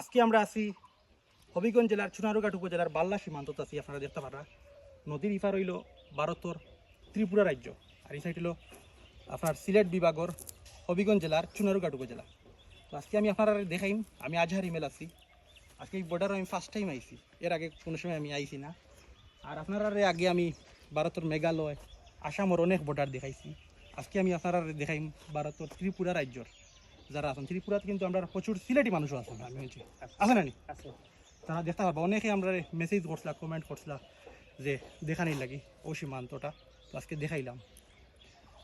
আজকে আমরা আছি হবিগঞ্জ জেলার চুনারুঘাট উপজেলার বাল্লা সীমান্ত আছি আপনারা দেখতে পারা নদীর ইফার হইল ভারতর ত্রিপুরা রাজ্য, আর এই সাইড হইল আপনার সিলেট বিভাগর হবিগঞ্জ জেলার চুনারুঘাট উপজেলা। তো আজকে আমি আপনারা দেখাইম, আমি আজহার ইমেল আছি। আজকে এই বর্ডার আমি ফার্স্ট টাইম আইছি, এর আগে কোনো সময় আমি আইছি না। আর আপনারা আগে আমি ভারতের মেঘালয়, আসামর অনেক বর্ডার দেখাইছি। আজকে আমি আপনারা দেখাইম ভারতের ত্রিপুরা রাজ্যর। যারা আছেন ত্রিপুরাতে কিন্তু আমরা প্রচুর সিলেটি মানুষও আছেন আমি হয়েছি আছে না নি? আছে। তারা দেখতে পারব অনেকে আমরা মেসেজ করছিলাম কমেন্ট করছিলাম যে দেখানি লাগি ও সীমান্তটা তো আজকে দেখাইলাম।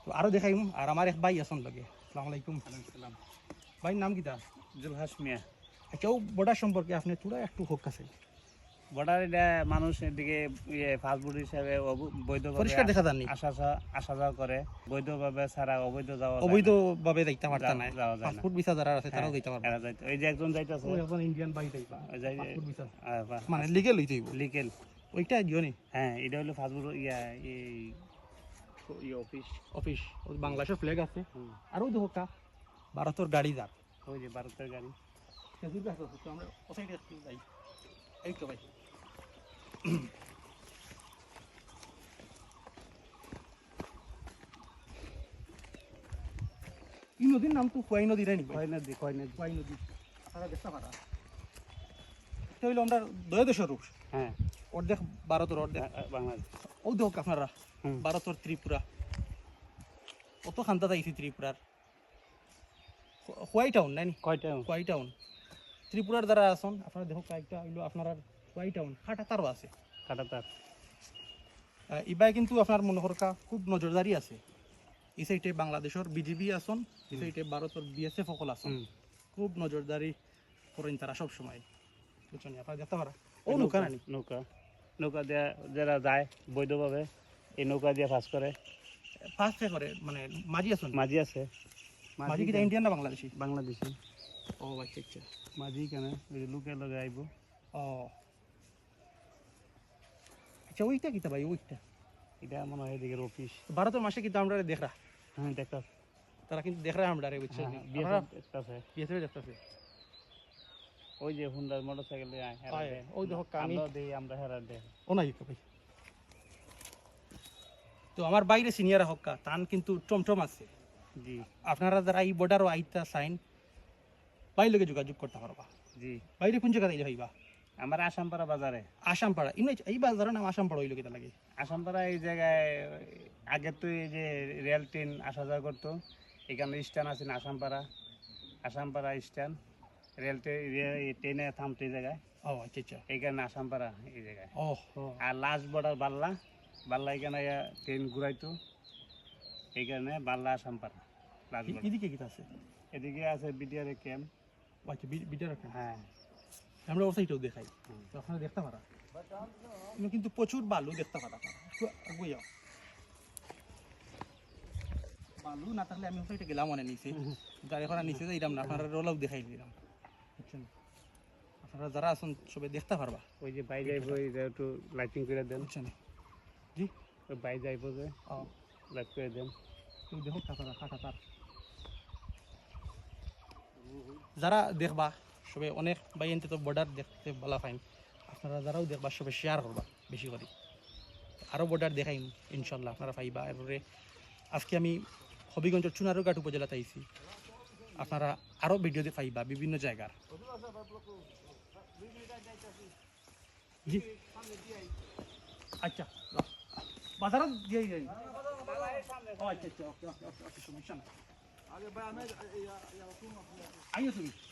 তো আরও দেখাইম আর আমার এক ভাই আছেন লাগে। আসসালামু আলাইকুম। সালাম। ভাইয়ের নাম কিতা জুলহাস মিয়া। আচ্ছা ও সম্পর্কে আপনি তোরা একটু হোক কাছে বর্ডার এটা মানুষ এদিকে ফাস্টফুড হিসাবে অব- পরিষ্কার দেখা যাননি। আসা আসা যাওয়া করে। বৈধভাবে ছাড়া অবৈধ যাওয়া অবৈধভাবে যাইতে পারতা না যাওয়া যায় না। পাসপোর্ট ভিসা যারা আছে তারাও যাইতে পারবে। এরা যাইতে- এই যে একজন যাইতেছে। ওই ইন্ডিয়ান বাই যাইবা। ওই ভিসা মানে লিগেল হইতে হইব। লিকেল ওইটা দিও হ্যাঁ এটা হলো ফাস্টফুড ইয়া এই অফিস অফিস বাংলাদেশের ফ্ল্যাগ আছে। দেখো কা ভারতের গাড়ি যাক। ওই যে ভারতের গাড়ি। খেজুর গাছ আছে তো আমরা ও যাই। এই তো ভাই। এই নদীর নাম তো খোয়াই নদী রাই নি কয় নদী কয় নদী। খোয়াই নদী। আপনারা দেখতে পারা এটা হইল আমরা দয়া দেশের রূপ। হ্যাঁ। অর্ধেক ভারতের অর্ধেক। আ- আ- বাংলাদেশ। ও দেখো আপনারা। ভারতের ত্রিপুরা। কত খান্তা যাইছি ত্রিপুরার। হোয়াই টাউন নাই নি? কয়টা হোয়াই টাউন। ত্রিপুরার দ্বারা আসুন আপনারা দেখো কয়েকটা হইল আপনার হোয়াই টাউন খাটা তারও আছে। কাটা তার আহ, ইবাই কিন্তু আপনার মনে করকা খুব নজরদারি আছে। এই সাইডে বাংলাদেশের বিজিবি আসন এই সাইডে ভারতের বিএসএফ সকল আসন খুব নজরদারি করেন তারা সব সময় বুঝছেন আপনারা দেখতে পারা ও নৌকা নানি নৌকা। নৌকা দিয়ে যারা যায় বৈধভাবে এই নৌকা দিয়ে ফাঁস করে। ফার্স্ট করে মানে মাঝি আসন মাঝি আছে। মাঝি কিটা ইন্ডিয়ান না বাংলাদেশি? বাংলাদেশি। ও আচ্ছা আচ্ছা মাঝি কেন ওই যে লোকে লগে আইব ও আচ্ছা ওইটা কিতা ভাই ওইটা? এটা মনে হয় এদিকের অফিস ভারতের মাসে কিন্তু আমরা দেখরা হ্যাঁ দেখা তারা কিন্তু দেখরা আমরা রে বুঝছেন হ্যাঁ, দেখতেছে। ওই যে হুন্ডার মোটর সাইকেল দিয়ে আয়, হেরা আয়, দেয়। ওই দেখো কানি। দেই আমরা হেরা দেয় ও নাই তো ভাই। তো আমার বাইরে সিনিয়র হক্কা তান কিন্তু টমটম আছে। জি। আপনারা যারা এই বর্ডারও আইতা সাইন বাইরে যোগাযোগ করতে পারবা। জি। বাইরে কোন জায়গা দিলে ভাইবা আমার আসামপাড়া বাজারে। আসামপাড়া। ইমনি এই বাজারের নাম আসামপাড়া হইল কিতা লাগে? আসামপাড়া এই জায়গায় আগে তো এই যে রেল ট্রেন আসা যাওয়া করতো এখানে স্ট্যান্ড আছে না আসামপাড়া? আসামপাড়া স্ট্যান্ড। রেল ট্রেনে থামতো এই জায়গায়। ও আচ্ছা আচ্ছা। এইখানে আসামপাড়া এই জায়গায়। ও আর লাস্ট বর্ডার বাল্লা। বাল্লা এখানে ট্রেন ঘুরাইতো। এইখানে বাল্লা আসামপাড়া। লাস্ট এদিকে কিতা আছে? এদিকে আছে বিডিআর ক্যাম্প আচ্ছা বিটার একটা হ্যাঁ। আমরা ওর সাইডেও দেখাই। হুম। দেখতে পারা। কিন্তু প্রচুর বালু দেখতে পারা। একটু আগুয়ে যাও। বালু না থাকলে আমি ওর গেলাম মনে নিচে। গাড়ি করা নিচে যাইলাম না আপনারা রোলাও দেখাই দিলাম। বুঝছেন? আপনারা যারা আছেন সবাই দেখতে পারবা। ওই যে বাই যাইব এই যে একটু লাইটিং করে দেন। বুঝছেন? জি? ওই বাই যাইব যে লাইট করে দেন। দেখো কাতারা কাটা তার যারা দেখবা, সবে অনেক বাইনতে তো বর্ডার দেখতে বলা ফাইন আপনারা যারাও দেখবা, সবে শেয়ার করবা বেশি করে। আরও বর্ডার দেখাইম ইনশাল্লাহ আপনারা পাইবা। এরপরে আজকে আমি হবিগঞ্জের চুনারুঘাট উপজেলাতে আইছি। আপনারা আরও ভিডিওতে পাইবা বিভিন্ন জায়গার। জি আচ্ছা বাজারত দিয়ে যাই। আচ্ছা আচ্ছা ওকে ওকে ওকে সমস্যা নাই। আইও তুমি আসসালামু আলাইকুম